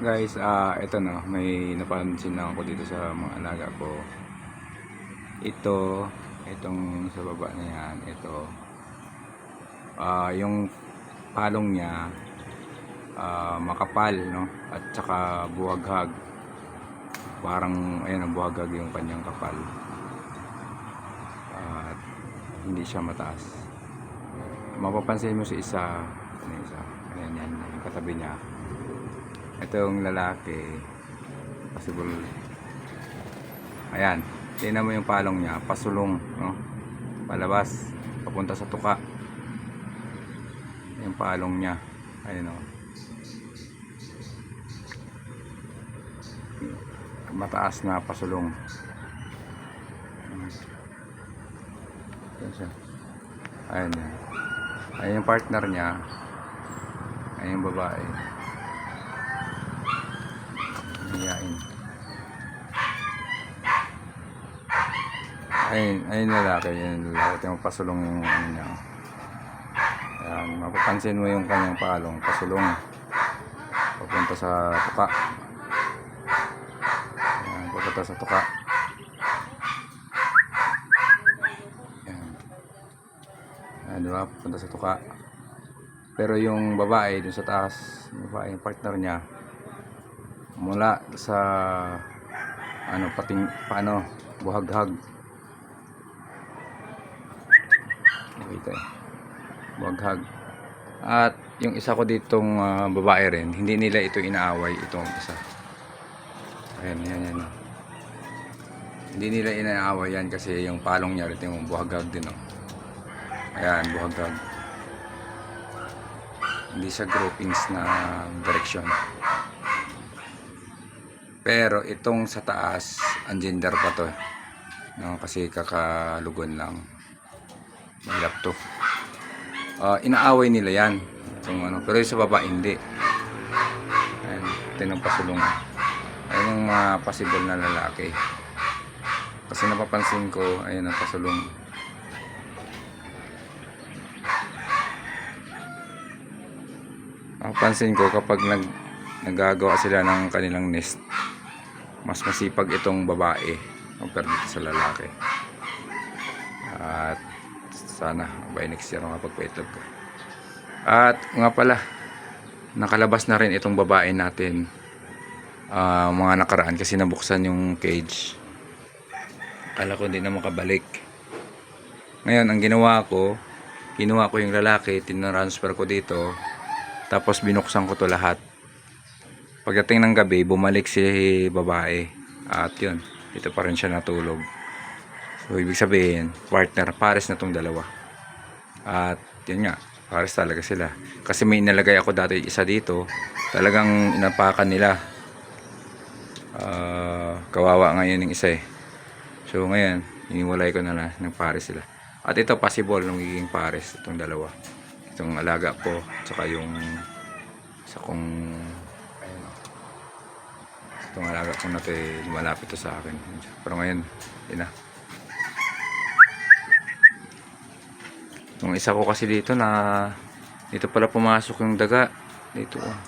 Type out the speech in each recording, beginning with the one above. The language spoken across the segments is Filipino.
Guys, ah ito no, may napansin na ako dito sa mga alaga ko. Ito, itong sa baba na yan, ito. Ah, yung palong niya ah, makapal, no? At saka buwaghag. Parang ayun, ang buwaghag yung kanyang kapal. At hindi siya mataas. Mapapansin mo si isa, ano isa, ayan yan, yung katabi niya. Itong lalaki, possible. Ayan, tingnan mo yung palong niya, pasulong, no? Palabas, papunta sa tuka. Yung palong niya, ayun o. Mataas na pasulong. Ayan siya. Ayun. Ayun yung partner niya. Ayun yung babae. Hiyain. Ayun, ayun lalaki. Ayun lalaki. Yung pasulong yung ano niya. Ayan, mapapansin mo yung kanyang palong. Pasulong. Papunta sa tuka. Ayan, papunta sa tuka. Ayan. Ayan, di ba? Papunta sa tuka. Pero yung babae dun sa taas, babae, yung partner niya, mula sa ano pating paano buhaghag. Nakita eh. Buhaghag. At yung isa ko ditong ah, babae rin hindi nila ito inaaway itong isa. Ayan yan yan oh. hindi nila inaaway yan kasi yung palong niya rin yung buhaghag din oh. ayan buhaghag. Hindi siya groupings na direction pero itong sa taas, ang gender pa to. No, kasi kakalugon lang. Mahirap to. Ah, inaaway nila yan. Itong, ano, pero sa baba hindi. Ayan, yung pasulong. Ayan yung mga possible na lalaki. Kasi napapansin ko, ayan ang pasulong. Napapansin ko kapag nag nagagawa sila ng kanilang nest. Mas masipag itong babae compare dito sa lalaki. At sana by next year makapagpaitlog ko at nga pala nakalabas na rin itong babae natin ah, mga nakaraan kasi nabuksan yung cage. Akala ko hindi na makabalik. Ngayon ang ginawa ko kinuha ko yung lalaki tinransfer ko dito tapos binuksan ko to lahat Pagdating ng gabi, bumalik si babae. At yun, dito pa rin siya natulog. So, ibig sabihin, partner, pares na tong dalawa. At yun nga, pares talaga sila. Kasi may inalagay ako dati isa dito, talagang inapakan nila. Ah, kawawa ngayon yung isa eh. So ngayon, iniwalay ko na lang ng pares sila. At ito possible nung magiging pares itong dalawa. Itong alaga ko, tsaka yung ayun o. Itong alaga ko na to eh, lumalapit to sa akin. Pero ngayon, yun na. Yung isa ko kasi dito na dito pala pumasok yung daga. Dito oh.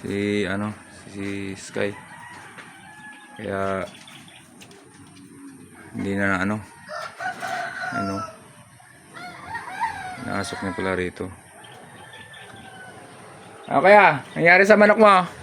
Si ano, si Sky. Kaya hindi na ano ano Nasok niya pala rito. Ah, kaya, nangyari sa manok mo?